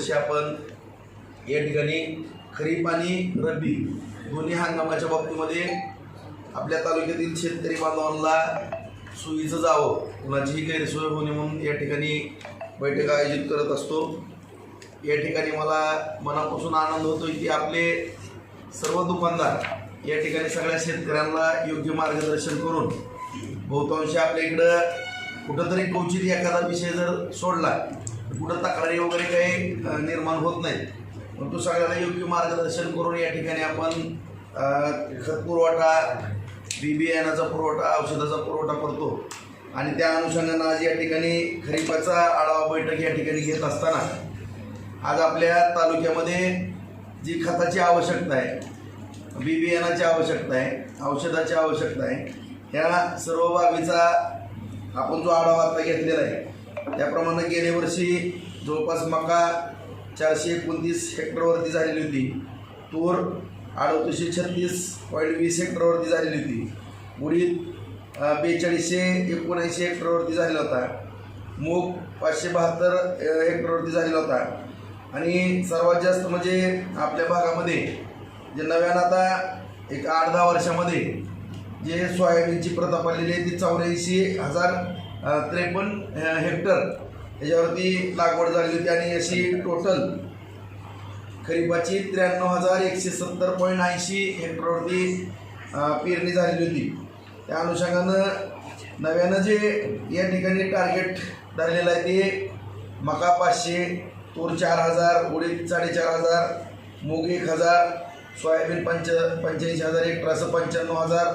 वर्षी आपण या ठिकाणी खरीप आणि रब्बी दोन्ही हंगामाच्या बाबतीमध्ये आपल्या तालुक्यातील शेतकरी बांधवांना सोयीचं जावं कुणाचीही गैरसोय होणे म्हणून या ठिकाणी बैठक आयोजित करत असतो. या ठिकाणी मला मनापासून आनंद होतो की आपले सर्व दुकानदार या ठिकाणी सगळ्या शेतकऱ्यांना योग्य मार्गदर्शन करून बहुतांशी आपल्या इकडं कुठंतरी क्वचित एखादा विषय जर सोडला कुठं तक्रारी वगैरे काही निर्माण होत नाही. परंतु सगळ्याला योग्य मार्गदर्शन करून या ठिकाणी आपण खत पुरवठा बी बियाण्याचा पुरवठा औषधाचा पुरवठा करतो. आणि त्या अनुषंगानं आज या ठिकाणी खरीपाचा आढावा बैठक या ठिकाणी घेत असताना आज आपल्या तालुक्यामध्ये जी खताची आवश्यकता आहे बी बियाणाची आवश्यकता आहे औषधाची आवश्यकता आहे ह्या सर्व बाबीचा आपण जो आढावा आता घेतलेला आहे त्याप्रमाणे गेल्या वर्षी जवळपास मका चारशे एकोणतीस हेक्टरवरती झालेली होती. तूर अडतीसशे छत्तीस पॉईंट वीस हेक्टरवरती झालेली होती. उडीद बेचाळीसशे एकोणऐंशी हेक्टरवरती झालेला होता. मूग पाचशे बहात्तर हेक्टरवरती झालेला होता. आणि सर्वात जास्त म्हणजे आपल्या भागामध्ये जे नव्यानं आता एक आठ दहा वर्षामध्ये जे सोयाबीनची प्रथा पडलेली आहे ती चौऱ्याऐंशी हजार त्रेपन्न हेक्टर. याच्यावरती लागवड झालेली होती आणि अशी टोटल खरीपाची त्र्याण्णव हजार एकशे सत्तर पॉईंट ऐंशी हेक्टरवरती पेरणी झालेली होती. त्या अनुषंगानं नव्यानं जे या ठिकाणी टार्गेट धरलेलं आहे ते मका पाचशे तूर चार हजार उडीद साडेचार हजार मूग एक हजार सोयाबीन पंच पंच्याऐंशी हजार हेक्टर असं पंच्याण्णव हजार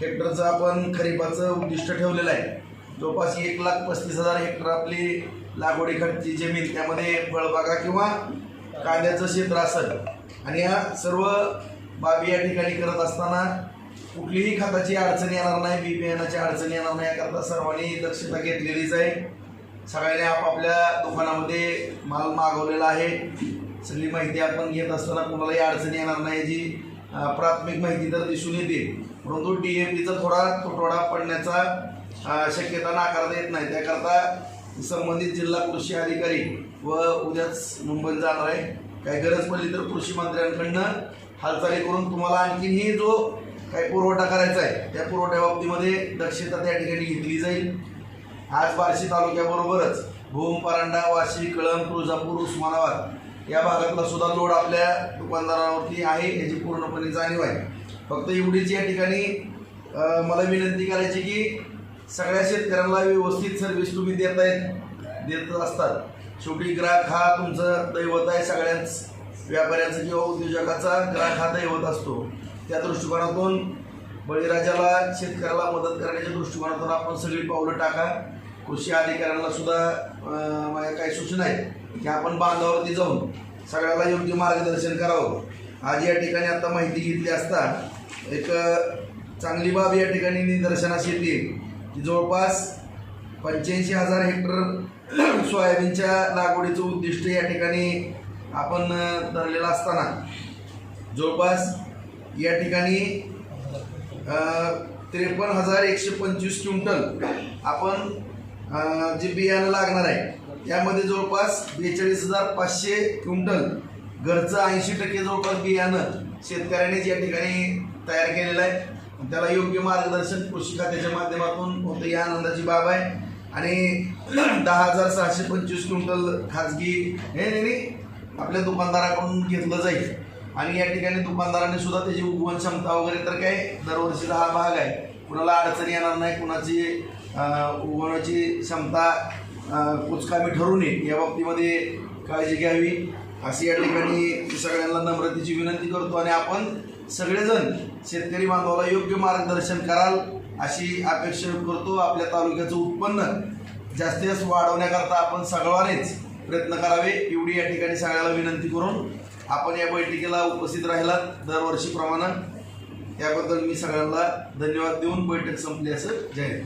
हेक्टरचं आपण खरीपाचं उद्दिष्ट ठेवलेलं आहे. जवळपास एक लाख पस्तीस हजार हेक्टर आपली लागवडीकडची जमीन त्यामध्ये फळबागा किंवा कांद्याचं क्षेत्र असेल. आणि या सर्व बाबी या ठिकाणी करत असताना कुठलीही खताची अडचण येणार नाही बी बियाणाची अडचण येणार नाही याकरता सर्वांनी दक्षता घेतलेलीच आहे. सगळ्यांनी आपापल्या दुकानामध्ये माल मागवलेला आहे. सगळी माहिती आपण घेत असताना कोणालाही अडचण येणार नाही जी प्राथमिक माहिती तर दिसून येते. परंतु डी ए पीचा थोडा तुटवडा पडण्याचा शक्यता नाकारता येत नाही. त्याकरता संबंधित जिल्हा कृषी अधिकारी व उद्याच मुंबईत जाणार आहे. काही गरज पडली तर कृषी मंत्र्यांकडनं हालचाली करून तुम्हाला आणखीनही जो काही पुरवठा करायचा आहे त्या पुरवठ्या बाबतीमध्ये दक्षता त्या ठिकाणी घेतली जाईल. आज बार्शी तालुक्याबरोबरच भूम परांडा वाशी कळंब तुळजापूर उस्मानाबाद या भागातला सुद्धा लोड आपल्या दुकानदारावरती आहे याची पूर्णपणे जाणीव आहे. फक्त एवढीच या ठिकाणी मला विनंती करायची की सगळ्या शेतकऱ्यांना व्यवस्थित सर्व्हिस तुम्ही देत आहेत देत असतात. शेवटी ग्राहक हा तुमचं दैवत आहे सगळ्याच. व्यापाऱ्याचं किंवा उद्योजकाचा ग्राहक हा दैवत असतो. त्या दृष्टिकोनातून बळीराजाला शेतकऱ्याला मदत करण्याच्या दृष्टिकोनातून आपण सगळी पावलं टाका. कृषी अधिकाऱ्यांना सुद्धा माझ्या काही सूचना आहेत की आपण बांधावरती जाऊन सगळ्याला योग्य मार्गदर्शन करावं. आज या ठिकाणी आता माहिती घेतली असता एक चांगली बाब या ठिकाणी निदर्शनास येते. की जवळपास पंच्याऐंशी हजार हेक्टर सोयाबीनच्या लागवडीचं उद्दिष्ट या ठिकाणी आपण धरलेलं असताना जवळपास या ठिकाणी त्रेपन्न हजार एकशे पंचवीस क्विंटल आपण जे बियाणं लागणार आहे त्यामध्ये जवळपास बेचाळीस हजार पाचशे क्विंटल घरचं ऐंशी टक्के जवळपास बियाणं शेतकऱ्यांनीच या ठिकाणी तयार केलेलं आहे. त्याला योग्य मार्गदर्शन कृषी खात्याच्या माध्यमातून होतं. या आनंदाची बाब आहे. आणि दहा हजार सहाशे पंचवीस क्विंटल खाजगी हे नेहमी आपल्या दुकानदाराकडून घेतलं जाईल. आणि या ठिकाणी दुकानदारांनी सुद्धा त्याची उगवण क्षमता वगैरे तर काय दरवर्षीचा हा भाग आहे. कुणाला अडचण येणार नाही कुणाची उगवण्याची क्षमता कुचकामी ठरू नये. या बाबतीमध्ये काळजी घ्यावी. अशी या ठिकाणी सगळ्यांना नम्रतेची विनंती करतो आणि आपण सगळेजण शेतकरी बांधवाला योग्य मार्गदर्शन कराल अशी अपेक्षा करतो आपल्या तालुक्याचं उत्पन्न जास्तीत जास्त वाढवण्याकरता आपण सगळ्यांनीच प्रयत्न करावे. एवढी या ठिकाणी सगळ्याला विनंती करून आपण या बैठकीला उपस्थित राहिलात दरवर्षीप्रमाणे. याबद्दल मी सगळ्यांना धन्यवाद देऊन बैठक संपली असं जय